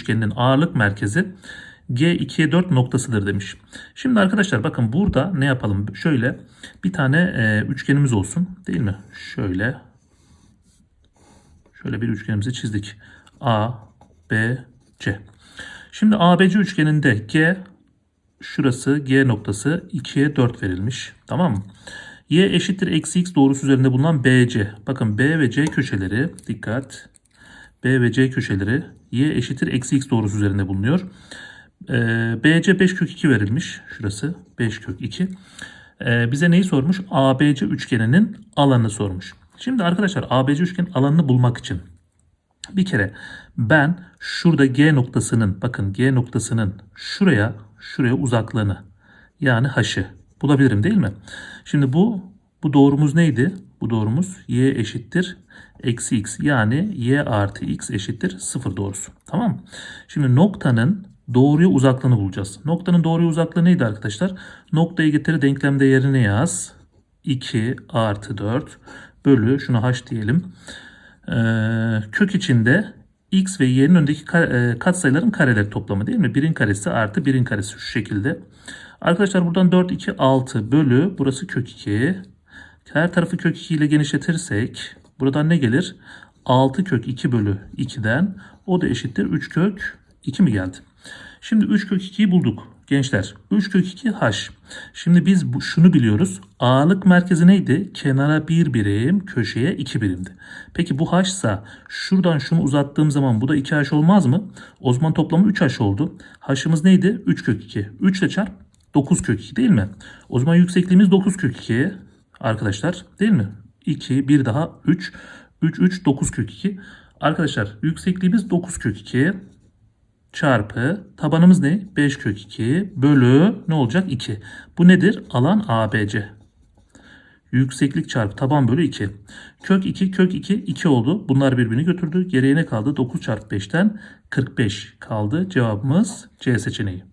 üçgeninin ağırlık merkezi G2'ye 4 noktasıdır demiş. Şimdi arkadaşlar bakın burada ne yapalım? Şöyle bir tane e, üçgenimiz olsun değil mi? Şöyle şöyle bir üçgenimizi çizdik. A, B, C. Şimdi ABC üçgeninde G şurası G noktası 2'ye 4 verilmiş. Tamam mı? Y eşittir eksi x doğrusu üzerinde bulunan BC. Bakın B ve C köşeleri dikkat. B ve C köşeleri Y eşittir eksi x doğrusu üzerinde bulunuyor. Ee, BC 5 kök 2 verilmiş. Şurası 5 kök 2. Ee, bize neyi sormuş? ABC üçgeninin alanını sormuş. Şimdi arkadaşlar ABC üçgenin alanını bulmak için bir kere ben şurada G noktasının bakın G noktasının şuraya şuraya uzaklığını yani h'ı bulabilirim değil mi? Şimdi bu bu doğrumuz neydi? Bu doğrumuz y eşittir eksi x yani y artı x eşittir 0 doğrusu. Tamam? Şimdi noktanın doğruya uzaklığını bulacağız. Noktanın doğruya uzaklığı neydi arkadaşlar? Noktayı getir denklemde yerine yaz. 2 artı 4 bölü şuna h diyelim. Ee, kök içinde x ve y'nin önündeki ka- e, katsayıların kareleri toplamı değil mi? Birin karesi artı birin karesi şu şekilde. Arkadaşlar buradan 4, 2, 6 bölü burası kök 2. Her tarafı kök 2 ile genişletirsek buradan ne gelir? 6 kök 2 bölü 2'den o da eşittir 3 kök 2 mi geldi? Şimdi 3 kök 2'yi bulduk gençler. 3 kök 2 h. Şimdi biz bu, şunu biliyoruz. Ağırlık merkezi neydi? Kenara 1 birim, köşeye 2 birimdi. Peki bu h ise şuradan şunu uzattığım zaman bu da 2h olmaz mı? O zaman toplamı 3h oldu. h'ımız neydi? 3 kök 2. 3 ile çarp 9 kök 2 değil mi? O zaman yüksekliğimiz 9 kök 2 arkadaşlar değil mi? 2, 1 daha 3. 3, 3, 9 kök 2. Arkadaşlar yüksekliğimiz 9 kök 2 çarpı tabanımız ne? 5 kök 2 bölü ne olacak? 2. Bu nedir? Alan ABC. Yükseklik çarpı taban bölü 2. Kök 2 kök 2 2 oldu. Bunlar birbirini götürdü. Geriye ne kaldı? 9 çarpı 5'ten 45 kaldı. Cevabımız C seçeneği.